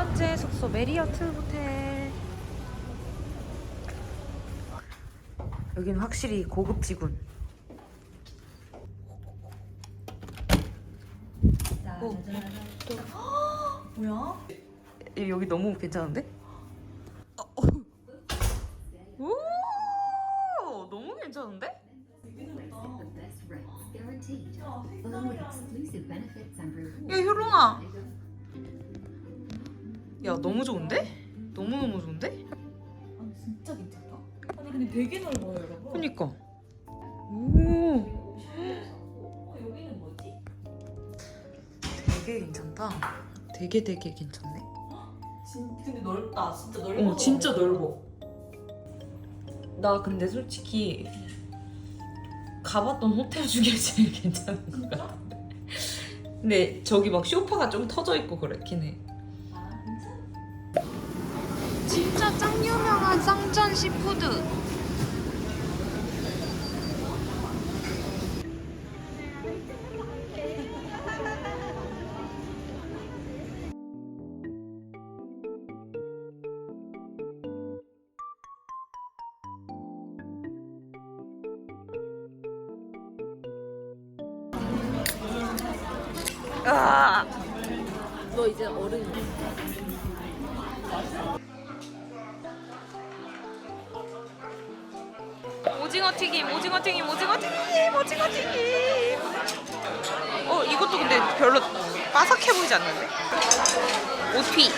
번째 숙소 메리어트 호텔. 여긴 확실히 고급지군. 오, 뭐야? 여기 너무 괜찮은데? 어, 어. 오, 너무 괜찮은데? 야 효롱아. 야 너무 좋은데? 너무 너무 좋은데? 아니 진짜 괜찮다. 아니 근데 되게 넓어요 여러분. 그니까. 오, 어, 여기는 뭐지? 되게 괜찮다. 되게 되게 괜찮네. 진 근데 넓다. 진짜 넓어. 어, 진짜 넓어. 나 근데 솔직히 가봤던 호텔 중에 제일 괜찮은 것 같아. 근데 저기 막 쇼파가 좀 터져 있고 그렇긴 해. 진짜 짱 유명한 쌍전 시푸드. 오징어 튀김, 오징어 튀김, 오징어 튀김, 오징어 튀김. 어, 이것도 근데 별로 바삭해 보이지 않는데? 오튀.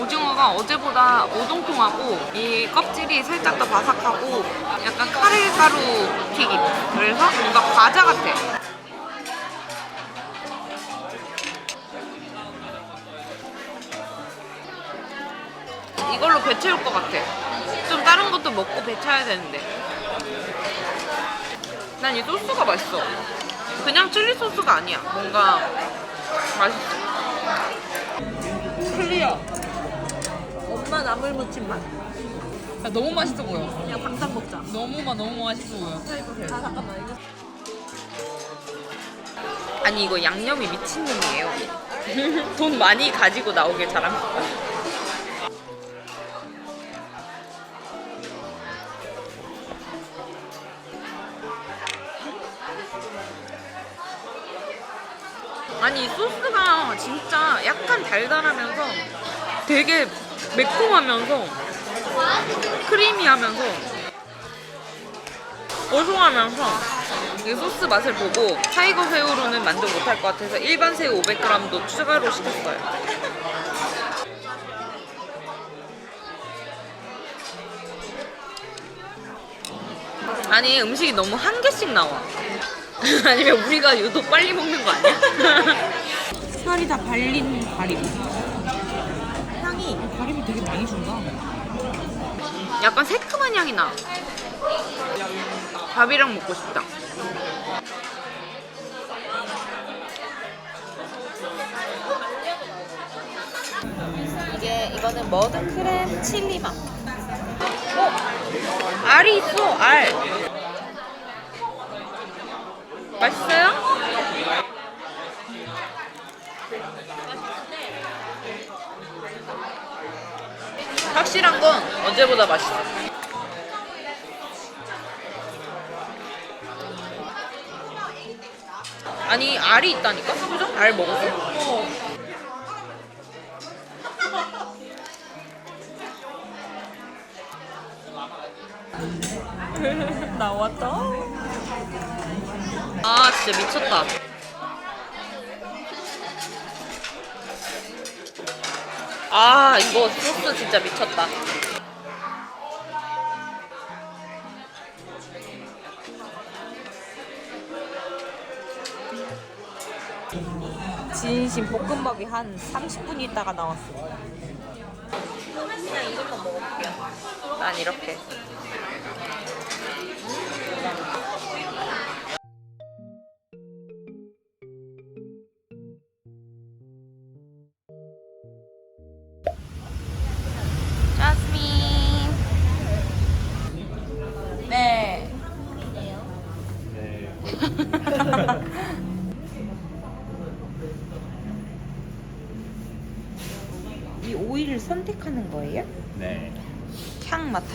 오징어가 어제보다 오동통하고 이 껍질이 살짝 더 바삭하고 약간 카레 가루 튀김. 그래서 뭔가 과자 같아. 이걸로 배 채울 것 같아. 좀 다른 것도 먹고 배 차야 되는데. 난 이 소스가 맛있어. 그냥 칠리 소스가 아니야. 뭔가 맛있어. 클리어. 엄마 나물 무침 맛. 야, 너무 맛있어 보여. 그냥 당장 먹자. 너무 마 너무 맛있어 보여. 아 잠깐만 이거. 아니 이거 양념이 미친놈이에요. 돈 많이 가지고 나오길 잘합니다. 아 약간 달달하면서 되게 매콤하면서 크리미하면서 고소하면서 이 소스 맛을 보고 타이거 새우로는 만족 못할 것 같아서 일반 새우 500g도 추가로 시켰어요. 아니 음식이 너무 한 개씩 나와. 아니면 우리가 유독 빨리 먹는 거 아니야? 살이 다 발린 가리비. 향이 가리비 되게 많이 준다. 약간 새큼한 향이 나. 밥이랑 먹고 싶다. 이게 이거는 머드 크렘 칠리 맛. 어? 알이 있어, 알. 맛있어요? 확실한 건 어제보다 맛있어. 아니 알이 있다니까? 그죠? 알 먹었어? 나왔다. 아 진짜 미쳤다. 아 이거 소스 진짜 미쳤다. 진심 볶음밥이 한 30분 있다가 나왔어. 그냥 이것만 먹어볼게요. 난 이렇게.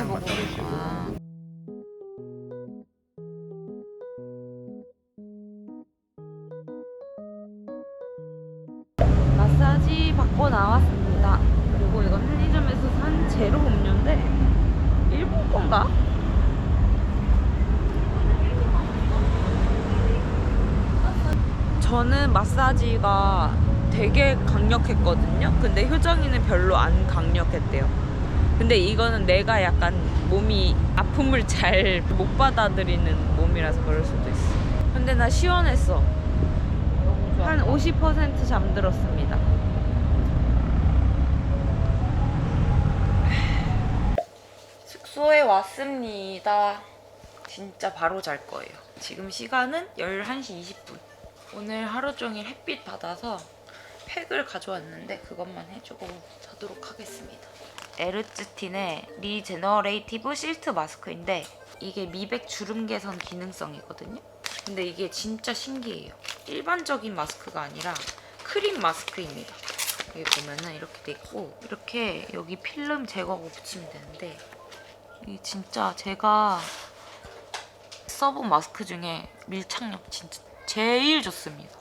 맡아보시고. 아. 마사지 받고 나왔습니다. 그리고 이건 편의점에서 산 제로 음료인데 일본 건가? 저는 마사지가 되게 강력했거든요. 근데 효정이는 별로 안 강력했대요. 근데 이거는 내가 약간 몸이 아픔을 잘 못 받아들이는 몸이라서 그럴 수도 있어. 근데 나 시원했어. 한 50% 잠들었습니다. 숙소에 왔습니다. 진짜 바로 잘 거예요. 지금 시간은 11시 20분. 오늘 하루 종일 햇빛 받아서 팩을 가져왔는데 그것만 해주고 자도록 하겠습니다. 에르츠틴의 리제너레이티브 실트 마스크인데 이게 미백 주름 개선 기능성이거든요. 근데 이게 진짜 신기해요. 일반적인 마스크가 아니라 크림 마스크입니다. 여기 보면은 이렇게 돼 있고 이렇게 여기 필름 제거하고 붙이면 되는데 이게 진짜 제가 써본 마스크 중에 밀착력 진짜 제일 좋습니다.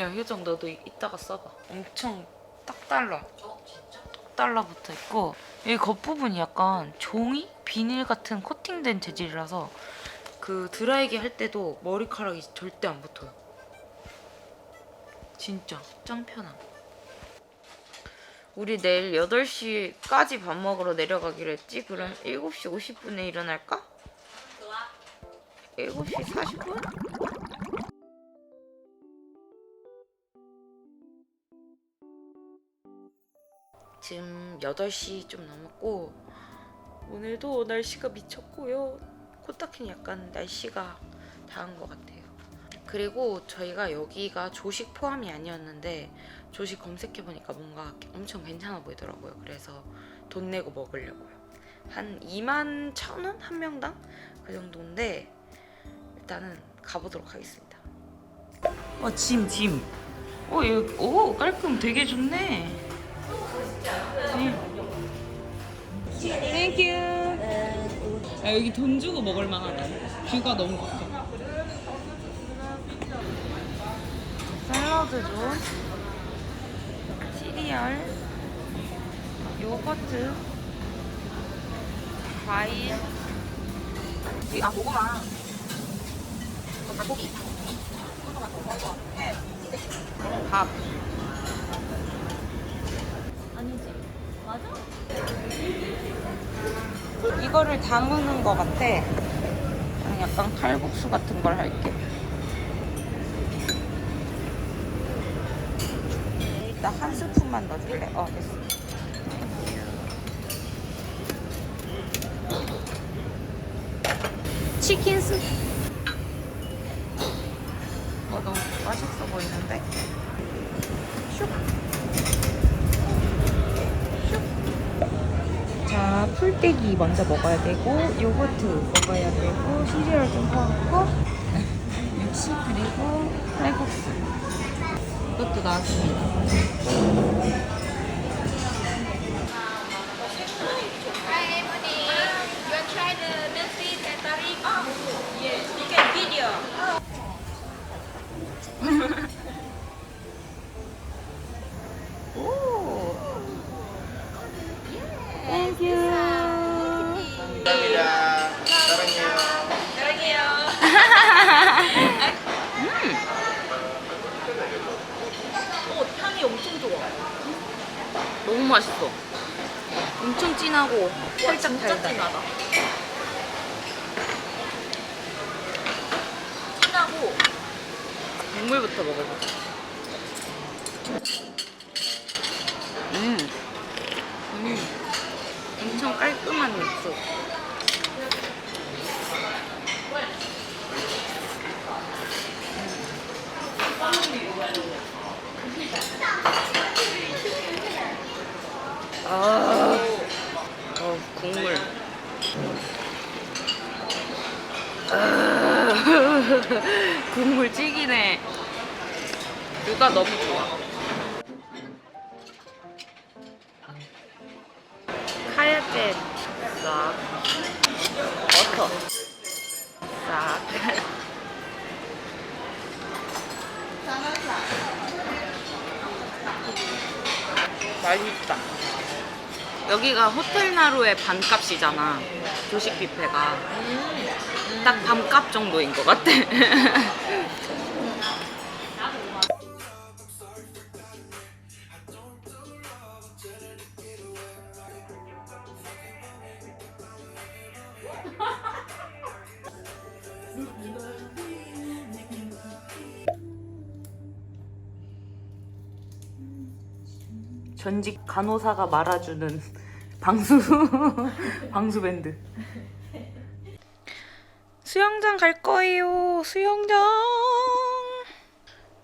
야 효정 너도 이- 이따가 써봐. 엄청 딱 달라. 딱 달라붙어 있고 이 겉부분이 약간 종이 비닐 같은 코팅된 재질이라서 그 드라이기 할 때도 머리카락이 절대 안 붙어요. 진짜 짱 편함. 우리 내일 8시까지 밥 먹으러 내려가기로 했지? 그럼 7시 50분에 일어날까? 7시 40분? 지금 8시 좀 넘었고 오늘도 날씨가 미쳤고요. 코타키는 약간 날씨가 다한 것 같아요. 그리고 저희가 여기가 조식 포함이 아니었는데 조식 검색해보니까 뭔가 엄청 괜찮아 보이더라고요. 그래서 돈 내고 먹으려고요. 한 2만 천 원? 한 명당? 그 정도인데 일단은 가보도록 하겠습니다. 어, 짐, 짐. 어, 여기, 오, 깔끔 되게 좋네. 땡큐. 아, 여기 돈 주고 먹을 만하다. 뷰가 너무 좋다. 샐러드 존, 시리얼, 요거트, 과일. 아, 고구마. 닭고기. 밥. 맞아? 이거를 담으는 것 같아. 약간 칼국수 같은 걸 할게. 일단 한 스푼만 넣어줄래? 어, 됐어. 치킨 스 어, 너무 맛있어 보이는데? 슉. 자, 풀떼기 먼저 먹어야 되고, 요거트 먹어야 되고, 시리얼 좀 사고, 육수 그리고 칼국수. 이것도 나왔습니다. 맛있어. 엄청 진하고 살짝 진짜 달달. 진하다. 진하고 국물부터 먹어봐. 음. 음. 엄청 깔끔한 육수. 아, 어, 국물. 아, 국물 찌기네. 뷰가 너무 좋아. 카야제 싹 버터 싹 맛있다. 여기가 호텔 나루의 반값이잖아. 조식 뷔페가. 딱 반값 정도인 것 같아. 간호사가 말아주는 방수 방수 밴드. 수영장 갈 거예요. 수영장.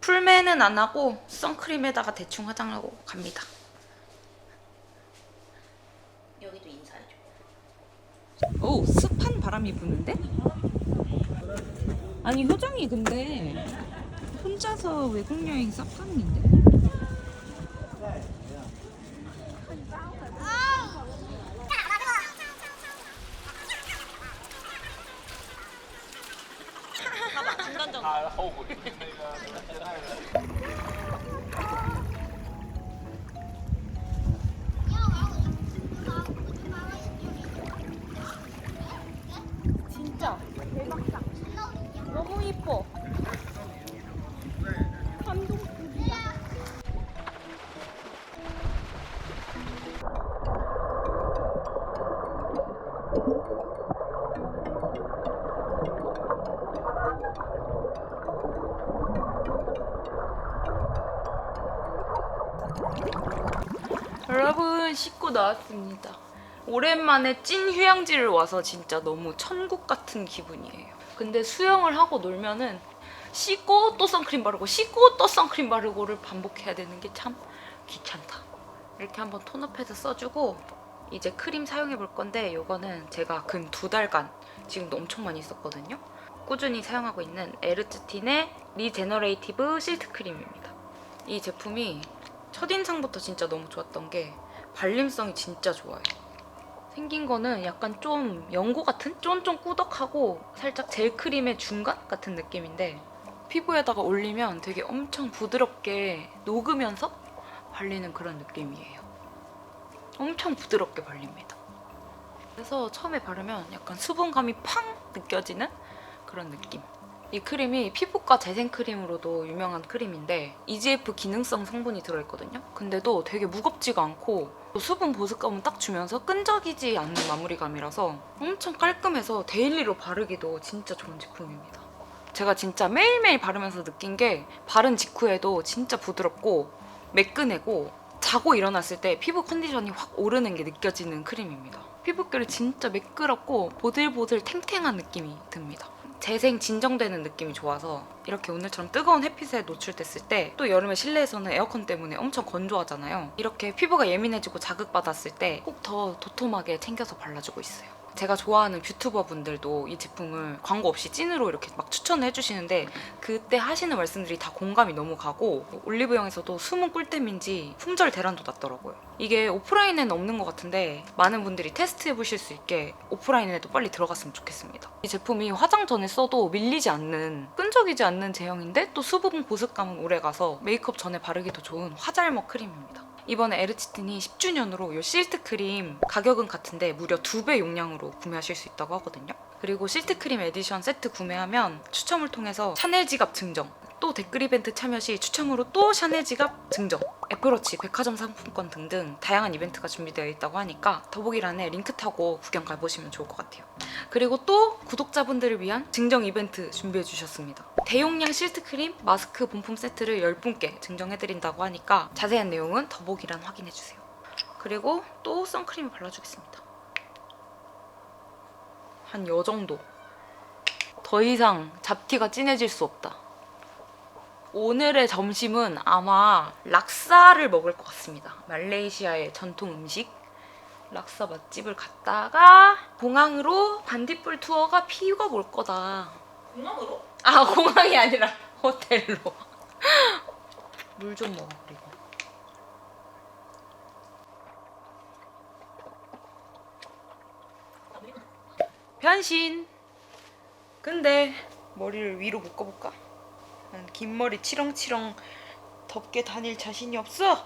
풀매는 안 하고 선크림에다가 대충 화장하고 갑니다. 여기도 인사해줘. 오 습한 바람이 부는데? 아니 효정이 근데 혼자서 외국 여행 싹 가는데. 진짜 대박이다. 너무 이뻐. 나왔습니다. 오랜만에 찐 휴양지를 와서 진짜 너무 천국 같은 기분이에요. 근데 수영을 하고 놀면은 씻고 또 선크림 바르고 씻고 또 선크림 바르고를 반복해야 되는 게 참 귀찮다. 이렇게 한번 패드 써주고 이제 크림 사용해 볼 건데 이거는 제가 근 두 달간 지금도 엄청 많이 썼거든요. 꾸준히 사용하고 있는 에르츠틴의 리제너레이티브 실트 크림입니다. 이 제품이 첫인상부터 진짜 너무 좋았던 게 발림성이 진짜 좋아요. 생긴 거는 약간 좀 연고 같은? 쫀쫀 꾸덕하고 살짝 젤 크림의 중간 같은 느낌인데 피부에다가 올리면 되게 엄청 부드럽게 녹으면서 발리는 그런 느낌이에요. 엄청 부드럽게 발립니다. 그래서 처음에 바르면 약간 수분감이 팡 느껴지는 그런 느낌. 이 크림이 피부과 재생 크림으로도 유명한 크림인데 EGF 기능성 성분이 들어있거든요. 근데도 되게 무겁지가 않고 또 수분 보습감은 딱 주면서 끈적이지 않는 마무리감이라서 엄청 깔끔해서 데일리로 바르기도 진짜 좋은 제품입니다. 제가 진짜 매일매일 바르면서 느낀 게 바른 직후에도 진짜 부드럽고 매끈하고 자고 일어났을 때 피부 컨디션이 확 오르는 게 느껴지는 크림입니다. 피부결이 진짜 매끄럽고 보들보들 탱탱한 느낌이 듭니다. 재생 진정되는 느낌이 좋아서 이렇게 오늘처럼 뜨거운 햇빛에 노출됐을 때 또 여름에 실내에서는 에어컨 때문에 엄청 건조하잖아요. 이렇게 피부가 예민해지고 자극받았을 때 꼭 더 도톰하게 챙겨서 발라주고 있어요. 제가 좋아하는 뷰튜버 분들도 이 제품을 광고 없이 찐으로 이렇게 막 추천을 해주시는데 그때 하시는 말씀들이 다 공감이 너무 가고 올리브영에서도 숨은 꿀템인지 품절 대란도 났더라고요. 이게 오프라인에는 없는 것 같은데 많은 분들이 테스트해 보실 수 있게 오프라인에도 빨리 들어갔으면 좋겠습니다. 이 제품이 화장 전에 써도 밀리지 않는 끈적이지 않는 제형인데 또 수분 보습감은 오래 가서 메이크업 전에 바르기도 좋은 화잘먹 크림입니다. 이번에 에르치틴이 10주년으로 이 실트 크림 가격은 같은데 무려 2배 용량으로 구매하실 수 있다고 하거든요. 그리고 실트 크림 에디션 세트 구매하면 추첨을 통해서 샤넬 지갑 증정, 또 댓글 이벤트 참여 시 추첨으로 또 샤넬 지갑 증정, 애플워치, 백화점 상품권 등등 다양한 이벤트가 준비되어 있다고 하니까 더보기란에 링크 타고 구경 가보시면 좋을 것 같아요. 그리고 또 구독자분들을 위한 증정 이벤트 준비해 주셨습니다. 대용량 실트 크림 마스크 본품 세트를 10분께 증정해 드린다고 하니까 자세한 내용은 더보기란 확인해 주세요. 그리고 또 선크림을 발라주겠습니다. 한 요 정도. 더 이상 잡티가 진해질 수 없다. 오늘의 점심은 아마 락사를 먹을 것 같습니다. 말레이시아의 전통 음식. 락사 맛집을 갔다가 공항으로 반딧불 투어가 피가 올 거다. 공항으로? 아 공항이 아니라 호텔로. 물 좀 먹어 그리고. 변신. 근데 머리를 위로 묶어볼까? 난 긴 머리 치렁치렁 덥게 다닐 자신이 없어.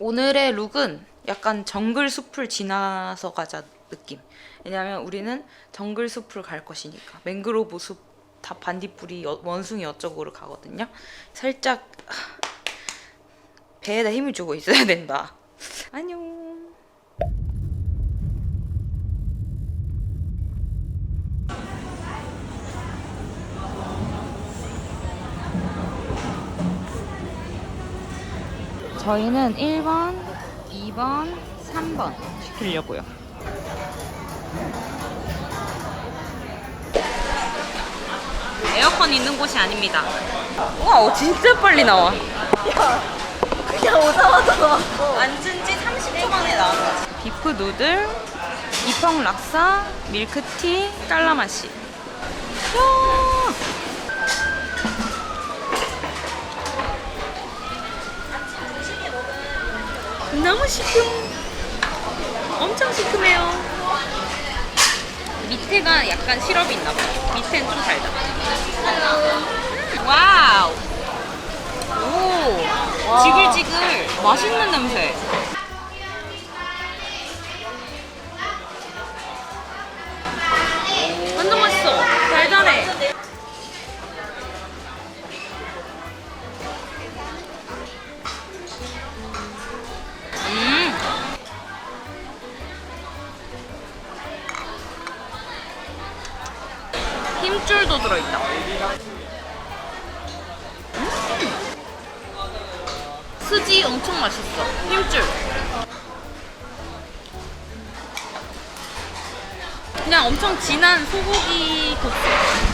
오늘의 룩은 약간 정글 숲을 지나서 가자 느낌. 왜냐면 우리는 정글 숲을 갈 것이니까 맹그로브 숲 다 반딧불이 여- 원숭이 어쩌고를 가거든요. 살짝 하, 배에다 힘을 주고 있어야 된다. 안녕. 저희는 1번, 2번, 3번 시키려고요. 에어컨 있는 곳이 아닙니다. 우와, 어, 진짜 빨리 나와. 그냥 오자마자 나왔어. 앉은 지 30초 만에 나왔어. 비프 누들, 이펑 락사, 밀크티, 깔라마시. 야! 너무 시큼. 엄청 시큼해요. 밑에가 약간 시럽이 있나 봐. 밑에는 좀 달다. 음, 와우. 오. 지글지글. 맛있는 냄새. 힘줄도 들어있다. 음. 스지 엄청 맛있어. 힘줄. 그냥 엄청 진한 소고기 국수.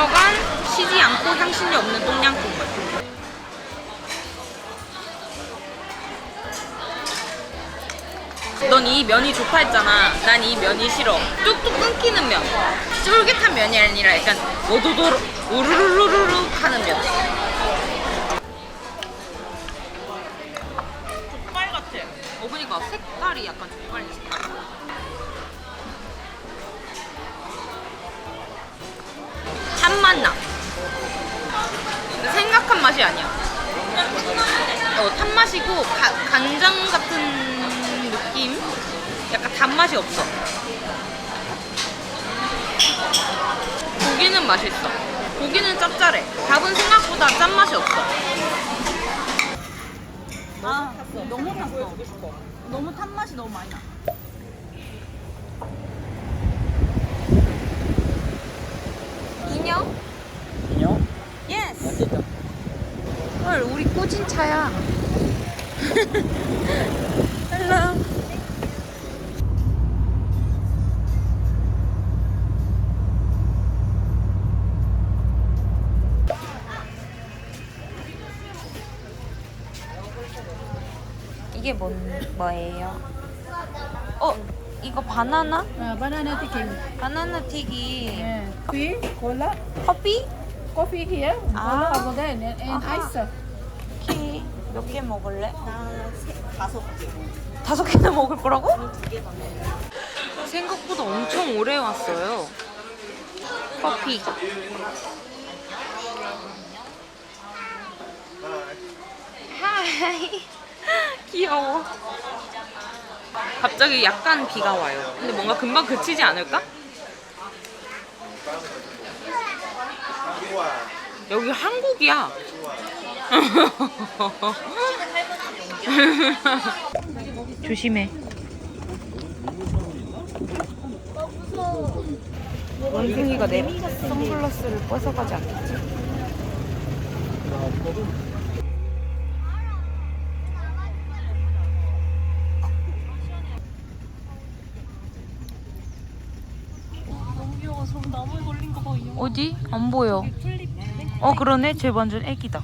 들어간 시지 않고 향신료 없는 똠양국물. 넌이 면이 좋다 했잖아. 난 이 면이 싫어. 뚝뚝 끊기는 면. 쫄깃한 면이 아니라 약간 오도도로 우르르르르 하는 면. 족발 같아. 어, 그니까 색깔이 약간 족발 어, 탄맛이고 가- 간장 같은 느낌? 약간 단맛이 없어. 고기는 맛있어. 고기는 짭짤해. 밥은 생각보다 짠맛이 없어. 아, 너무 탔어. 너무 탄 맛이 너무 많이 나. 인형? 인형? 예스. 맛있다. 헐, 우리 꼬진 차야. 헬로. 이게 뭔 뭐예요? 어, 이거 바나나? 아, 바나나 튀김. 바나나 튀김. 예. Tea, cola, 커피? coffee here, 아. cola over there, and, and 아하. ice. 키몇개 먹을래? 다섯 개. 다섯 개나 먹을 거라고? 생각보다 엄청 오래 왔어요. 커피. 하이. 귀여워. 갑자기 약간 비가 와요. 근데 뭔가 금방 그치지 않을까? 여기 한국이야. 조심해. 원숭이가 내 선글라스를 뺏어가지 않겠지? 이 어디? 안 보여. 어 그러네 쟤 완전 애기다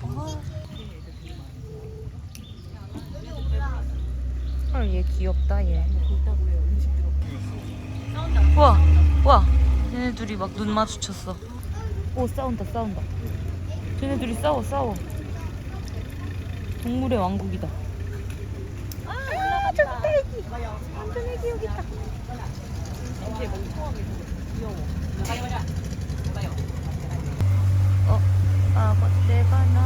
헐얘 귀엽다 얘. 우와 우와. 쟤네 둘이 막 눈 마주쳤어. 오 싸운다 싸운다. 쟤네 둘이 싸워 싸워. 동물의 왕국이다. 아 저기 애기. 완전 애기 여기 있다. 어 아버지가 나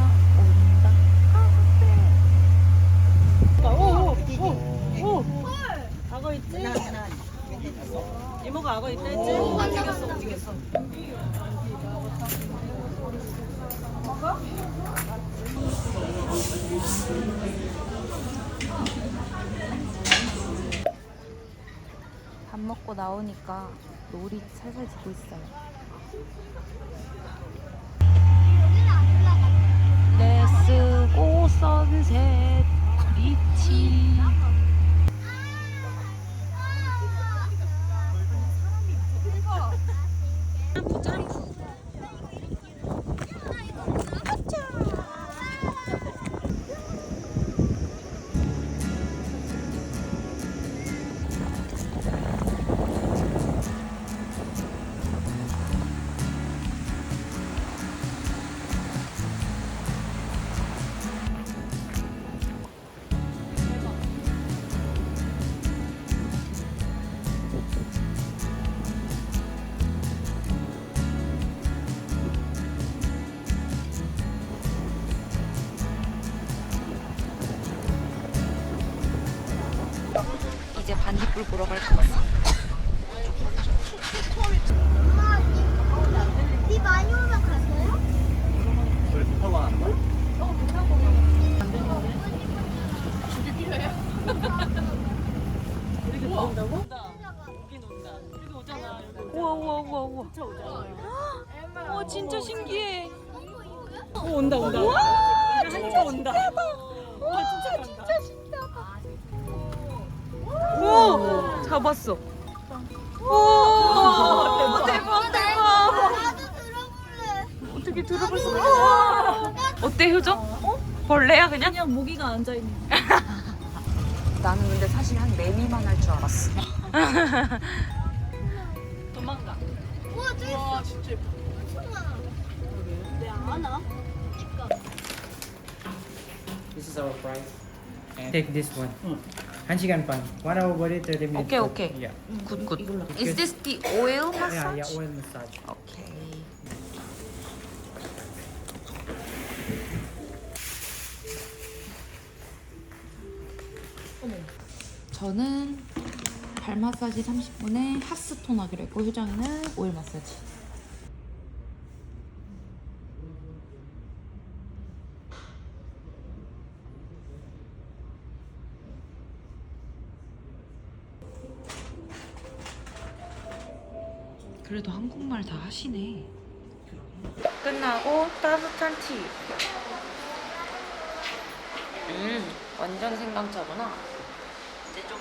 악어 있다 했지? 움직였어 움직였어 밥 먹고 나오니까 놀이 살살 지고 있어요. 우와 우와 우와. 와 진짜 신기해. 어 온다 온다 와 진짜 온다 와 진짜 간다 오 잡았어. 오 대박 대박. 나도 들어볼래. 어떻게 들어볼 수 있어? 어때 효정? 벌레야 그냥? 그냥 모기가 앉아 있는 나는 근데 사실 한 매미만 할 줄 알았어. 와 진짜 예뻐 왜안 하나? This is our price. And take this one. Hansigan pan. One hour body, 30 minutes. Okay, work. okay. Yeah. 굿 굿. Is this the oil Yeah, massage? yeah, oil massage. 오케이. 저는 발 마사지 30분에 핫스톤 하기로 했고 효정이는 오일 마사지. 그래도 한국말 다 하시네. 끝나고 따뜻한 티. 음, 완전 생강차구나. 이제 좀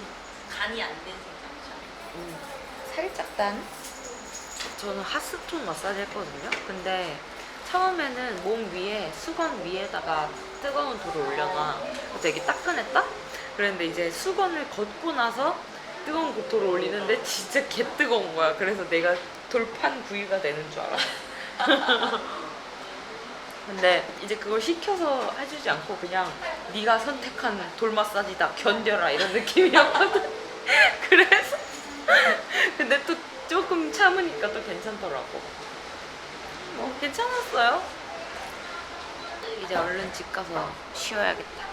간이 안 된 생강차. 음, 살짝 단. 저는 핫스톤 마사지 했거든요. 근데 처음에는 몸 위에 수건 위에다가 뜨거운 돌을 올려놔. 되게 따끈했다. 그랬는데 이제 수건을 걷고 나서 뜨거운 고토를 올리는데 진짜 개 뜨거운 거야. 그래서 내가 돌판 부위가 되는 줄 알아. 근데 이제 그걸 시켜서 해주지 않고 그냥 네가 선택한 돌 마사지다 견뎌라 이런 느낌이었거든. 그래서 근데 또 조금 참으니까 또 괜찮더라고. 뭐 괜찮았어요. 이제 얼른 집 가서 쉬어야겠다.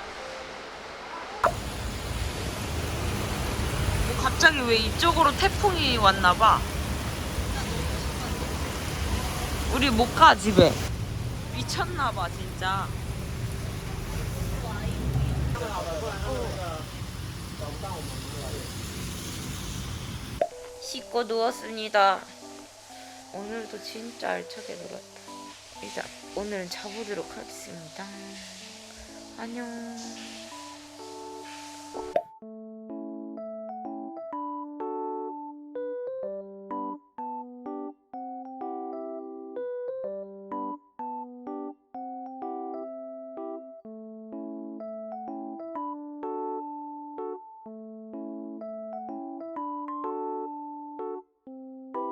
뭐 갑자기 왜 이쪽으로 태풍이 왔나 봐. 우리 못 가 집에. 미쳤나 봐 진짜. 씻고 누웠습니다. 오늘도 진짜 알차게 놀았다. 이제 오늘은 자보도록 하겠습니다. 안녕.